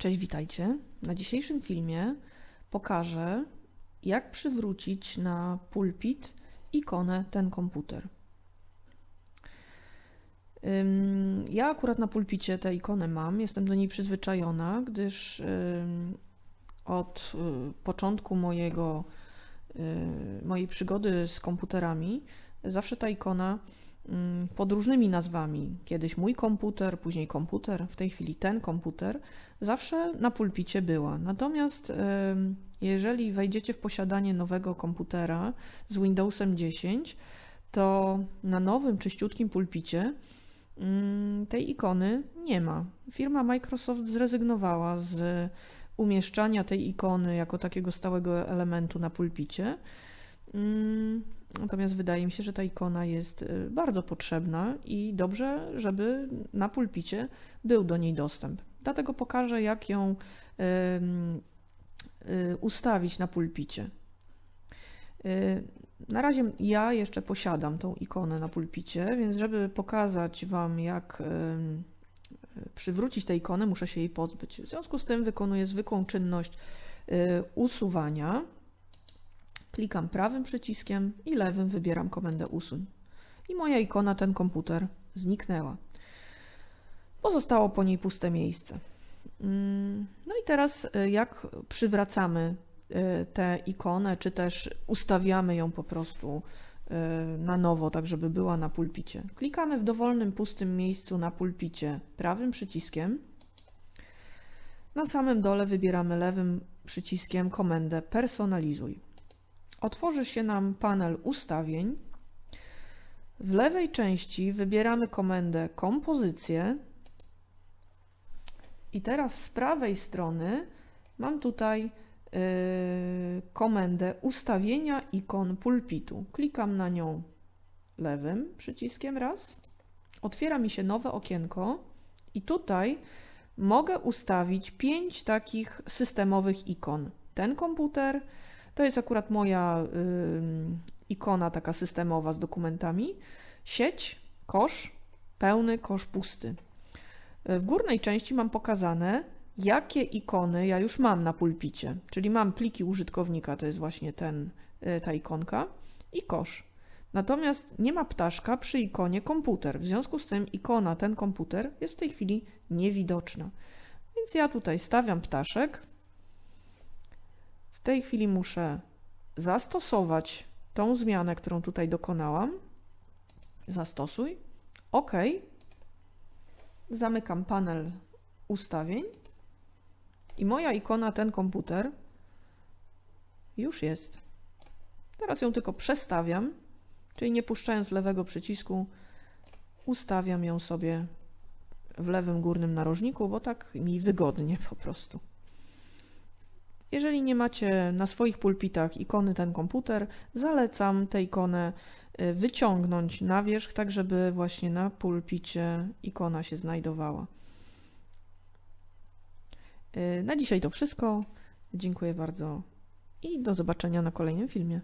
Cześć, witajcie. Na dzisiejszym filmie pokażę, jak przywrócić na pulpit ikonę ten komputer. Ja akurat na pulpicie tę ikonę mam, jestem do niej przyzwyczajona, gdyż od y, początku mojego, y, mojej przygody z komputerami zawsze ta ikona pod różnymi nazwami. Kiedyś mój komputer, później komputer, w tej chwili ten komputer, zawsze na pulpicie była. Natomiast jeżeli wejdziecie w posiadanie nowego komputera z Windowsem 10, to na nowym, czyściutkim pulpicie mm, tej ikony nie ma. Firma Microsoft zrezygnowała z umieszczania tej ikony jako takiego stałego elementu na pulpicie. Natomiast wydaje mi się, że ta ikona jest y, bardzo potrzebna i dobrze, żeby na pulpicie był do niej dostęp. Dlatego pokażę, jak ją y, ustawić na pulpicie. Y, na razie ja jeszcze posiadam tą ikonę na pulpicie, więc żeby pokazać Wam, jak przywrócić tę ikonę, muszę się jej pozbyć. W związku z tym wykonuję zwykłą czynność usuwania Klikam prawym przyciskiem i lewym wybieram komendę usuń. I moja ikona, ten komputer, zniknęła. Pozostało po niej puste miejsce. Mm, no i teraz y, jak przywracamy y, tę ikonę, czy też ustawiamy ją po prostu y, na nowo, tak żeby była na pulpicie. Klikamy w dowolnym pustym miejscu na pulpicie prawym przyciskiem. Na samym dole wybieramy lewym przyciskiem komendę personalizuj otworzy się nam panel ustawień. W lewej części wybieramy komendę kompozycję i teraz z prawej strony mam tutaj yy, komendę ustawienia ikon pulpitu. Klikam na nią lewym przyciskiem raz. Otwiera mi się nowe okienko i tutaj mogę ustawić pięć takich systemowych ikon. Ten komputer, to jest akurat moja ikona taka systemowa z dokumentami. Sieć, kosz, pełny, kosz pusty. W górnej części mam pokazane, jakie ikony ja już mam na pulpicie. Czyli mam pliki użytkownika, to jest właśnie ten, y, ta ikonka, i kosz. Natomiast nie ma ptaszka przy ikonie komputer. W związku z tym ikona, ten komputer jest w tej chwili niewidoczna. Więc ja tutaj stawiam ptaszek, tej chwili muszę zastosować tą zmianę, którą tutaj dokonałam. Zastosuj. OK. Zamykam panel ustawień i moja ikona, ten komputer, już jest. Teraz ją tylko przestawiam, czyli nie puszczając lewego przycisku, ustawiam ją sobie w lewym górnym narożniku, bo tak mi wygodnie po prostu. Jeżeli nie macie na swoich pulpitach ikony ten komputer, zalecam tę ikonę y, wyciągnąć na wierzch, tak żeby właśnie na pulpicie ikona się znajdowała. Y, na dzisiaj to wszystko. Dziękuję bardzo i do zobaczenia na kolejnym filmie.